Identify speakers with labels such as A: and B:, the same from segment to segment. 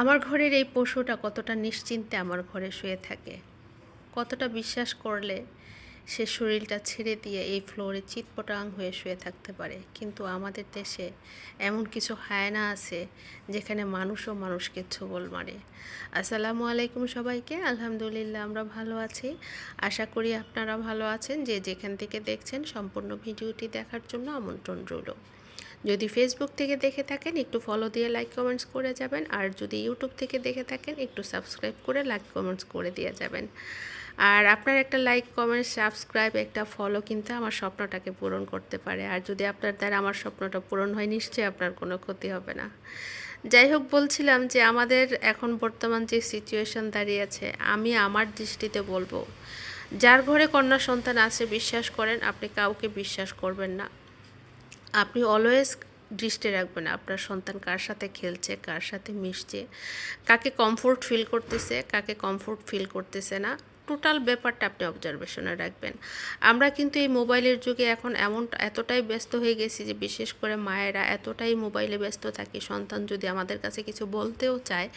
A: আমার ঘরের এই পশুটা কতটা নিশ্চিন্তে আমার ঘরে শুয়ে থাকে। কতটা বিশ্বাস করলে সে শরীরটা ছেড়ে দিয়ে এই ফ্লোরে চিৎপটাং হয়ে শুয়ে থাকতে পারে। কিন্তু আমাদের দেশে এমন কিছু হায়না আছে যেখানে মানুষও মানুষকে ছোবল মারে। আসসালামু আলাইকুম সবাইকে, আলহামদুলিল্লাহ আমরা ভালো আছি। আশা করি আপনারা ভালো আছেন। যে যেখান থেকে দেখছেন সম্পূর্ণ ভিডিওটি দেখার জন্য আমন্ত্রণ রইল। যদি ফেসবুক থেকে দেখে থাকেন, একটু ফলো দিয়ে লাইক কমেন্টস করে যাবেন। আর যদি ইউটিউব থেকে দেখে থাকেন, একটু সাবস্ক্রাইব করে লাইক কমেন্টস করে দিয়ে যাবেন। আর আপনার একটা লাইক কমেন্ট সাবস্ক্রাইব একটা ফলো কিন্তু আমার স্বপ্নটাকে পূরণ করতে পারে। আর যদি আপনার দ্বারা আমার স্বপ্নটা পূরণ হয়, নিশ্চয়ই আপনার কোনো ক্ষতি হবে না। যাই হোক, বলছিলাম যে আমাদের এখন বর্তমান যে সিচুয়েশন দাঁড়িয়েছে আমি আমার দৃষ্টিতে বলব, যার ঘরে কন্যা সন্তান আছে, বিশ্বাস করেন, আপনি কাউকে বিশ্বাস করবেন না। আপনি অলওয়েজ দৃষ্টি রাখবেন আপনার সন্তান কার সাথে খেলছে, কার সাথে মিশছে, কাকে কমফোর্ট ফিল করতেছে, কাকে কমফোর্ট ফিল করতেছে না। টোটাল ব্যাপারটা আপনি অবজারভেশনে রাখবেন। আমরা কিন্তু এই মোবাইলের যুগে এখন এমন এতটাই ব্যস্ত হয়ে গেছি যে বিশেষ করে মায়েরা এতটাই মোবাইলে ব্যস্ত থাকি, সন্তান যদি আমাদের কাছে কিছু বলতেও চায়,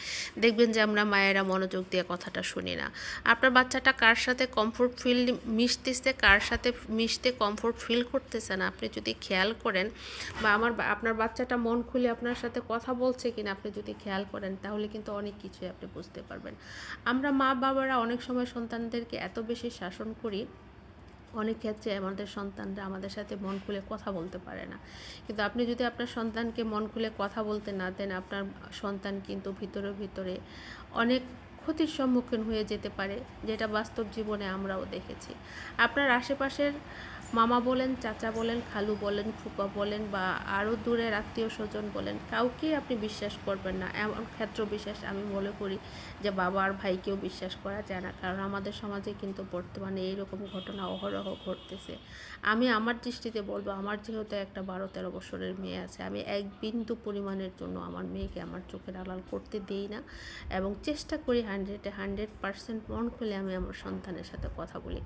A: দেখবেন যে আমরা মায়েরা মনোযোগ দিয়ে কথাটা শুনি না। আপনার বাচ্চাটা কার সাথে কমফোর্ট ফিল মিশতেছে, কার সাথে মিশতে কমফোর্ট ফিল করতেছে না? আপনি যদি খেয়াল করেন বা আমার আপনার বাচ্চাটা মন খুলে আপনার সাথে কথা বলছে কিনা আপনি যদি খেয়াল করেন, তাহলে কিন্তু অনেক কিছুই আপনি বুঝতে পারবেন। আমরা মা বাবারা অনেক সময় সন্তান সন্তানদেরকে এত বেশি শাসন করি, অনেক ক্ষেত্রে আমাদের সন্তানরা আমাদের সাথে মন খুলে কথা বলতে পারে না। কিন্তু আপনি যদি আপনার সন্তানকে মন খুলে কথা বলতে না দেন, আপনার সন্তান কিন্তু ভিতরে ভিতরে অনেক ক্ষতির সম্মুখীন হয়ে যেতে পারে, যেটা বাস্তব জীবনে আমরাও দেখেছি। আপনার আশেপাশের মামা বলেন, চাচা বলেন, খালু বলেন, ফুপা বলেন বা আরও দূরের আত্মীয় স্বজন বলেন কাউকেই আপনি বিশ্বাস করবেন না। এমন ক্ষেত্র বিশেষ আমি মনে করি যে বাবা আর ভাইকেও বিশ্বাস করা যায় না, কারণ আমাদের সমাজে কিন্তু বর্তমানে এইরকম ঘটনা অহরহ ঘটতেছে। আমি আমার দৃষ্টিতে বলব, আমার যেহেতু একটা বারো তেরো বছরের মেয়ে আছে, আমি এক বিন্দু পরিমাণের জন্য আমার মেয়েকে আমার চোখের আড়াল করতে দিই না এবং চেষ্টা করি হান্ড্রেডে হান্ড্রেড পারসেন্ট মন খুলে আমি আমার সন্তানের সাথে কথা বলি।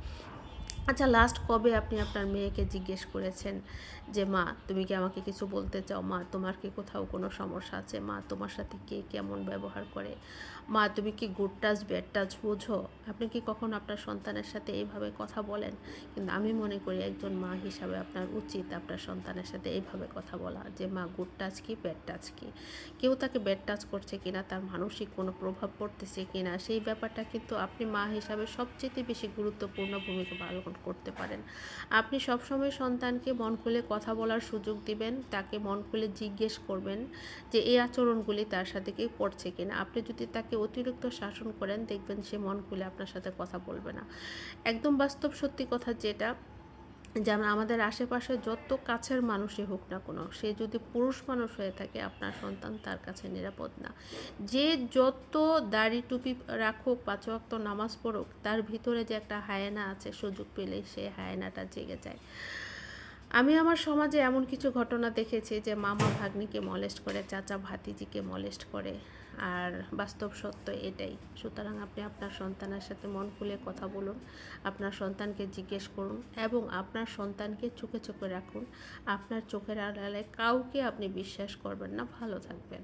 A: আচ্ছা লাস্ট কবে আপনি আপনার মেয়েকে জিজ্ঞেস করেছেন যে, মা, তুমি কি আমাকে কিছু বলতে চাও? মা, তোমার কি কোথাও কোনো সমস্যা আছে? মা, তোমার সাথে কে কেমন ব্যবহার করে? মা, তুমি কি গুড টাচ ব্যাড টাচ বোঝো? আপনি কি কখন আপনার সন্তানের সাথে এইভাবে কথা বলেন? কিন্তু আমি মনে করি একজন মা হিসাবে আপনার উচিত আপনার সন্তানের সাথে এইভাবে কথা বলা যে, মা গুড টাচ কি ব্যাড টাচ কি? কেউ তাকে ব্যাড টাচ করছে কিনা, তার মানসিক কোনো প্রভাব পড়তেছে কিনা, সেই ব্যাপারটা কিন্তু আপনি মা হিসাবে সবচেয়ে বেশি গুরুত্বপূর্ণ ভূমিকা পালন করতে পারেন। আপনি সবসময় সন্তানকে মন খুলে কথা বলার সুযোগ দিবেন, তাকে মন খুলে জিজ্ঞেস করবেন যে, এই আচরণগুলি তার সাথে কি করছে কিনা? আপনি যদি তাকে অতিরিক্ত শাসন করেন, দেখবেন সে মন খুলে আপনার সাথে কথা বলবে না। একদম বাস্তব সত্যি কথা যেটা যেমন আমাদের আশেপাশে যত কাছের মানুষই হোক না কোনো, সে যদি পুরুষ মানুষ হয়ে থাকে, আপনার সন্তান তার কাছে নিরাপদ না। যে যত দাড়ি টুপি রাখুক, পাঁচ অক্ত নামাজ পড়ুক, তার ভিতরে যে একটা হায়না আছে, সুযোগ পেলেই সে হায়নাটা জেগে যায়। আমি আমার সমাজে এমন কিছু ঘটনা দেখেছি যে মামা ভাগ্নিকে মলেস্ট করে, চাচা ভাতিজিকে মলেস্ট করে। আর বাস্তব সত্য এটাই। সুতরাং আপনি আপনার সন্তানের সাথে মন খুলে কথা বলুন, আপনার সন্তানকে জিজ্ঞেস করুন এবং আপনার সন্তানকে চোখে চোখে রাখুন। আপনার চোখের আড়ালে কাউকে আপনি বিশ্বাস করবেন না। ভালো থাকবেন।